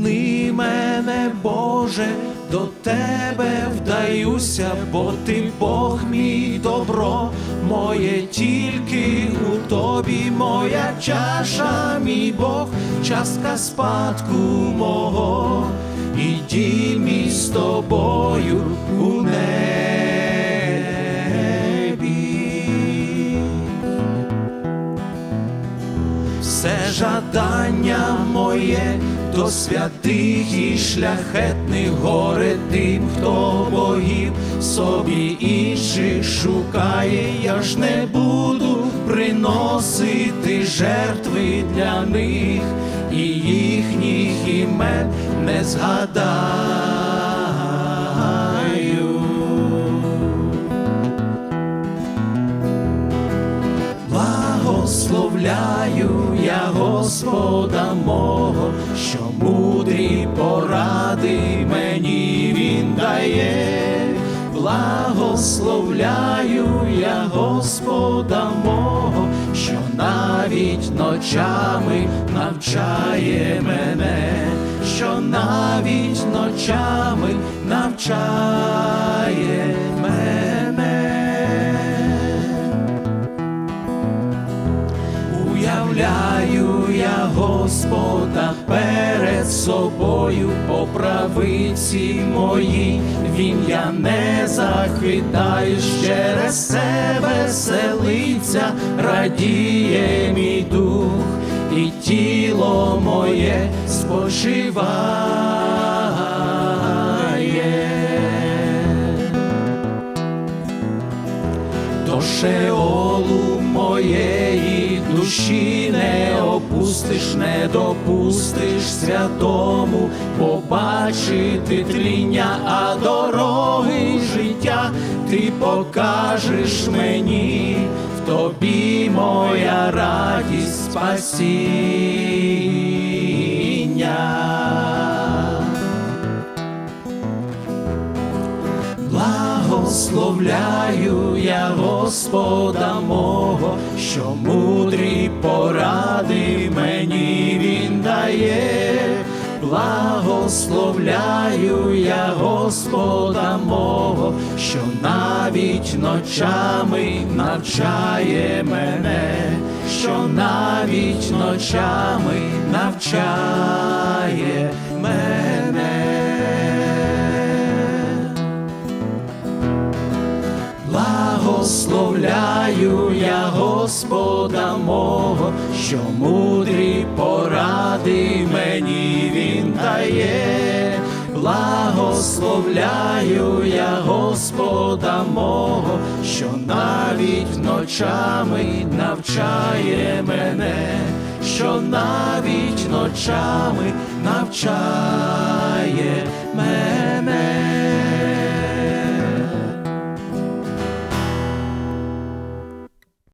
Веди мене, Боже, до тебе вдаюся, бо ти Бог мій добро, моє тільки у тобі, моя чаша, мій Бог, частка спадку мого, і дім мій з тобою у небі. Все жадання моє до святих і шляхетних горе тим, хто богів собі інших шукає, я ж не буду приносити жертви для них, і їхніх імен не згадаю. Благословляю я Господа мого, що мудрі поради мені він дає, благословляю я Господа мого, що навіть ночами навчає мене, що навіть ночами навчає Уявляю я Господа перед собою по правиці моїй, він я не захитаю, через це веселиться, радіє мій дух, і тіло моє спочиває до шеолу моєї душі не опустиш, не допустиш святому побачити тління, а дороги життя ти покажеш мені, в тобі моя радість спасіння. Благословляю я Господа мого, що мудрі поради мені він дає, благословляю я Господа мого, що навіть ночами навчає мене, що навіть ночами навчає Благословляю я Господа мого, що мудрі поради мені він дає, благословляю я Господа мого, що навіть ночами навчає мене, що навіть ночами навчає.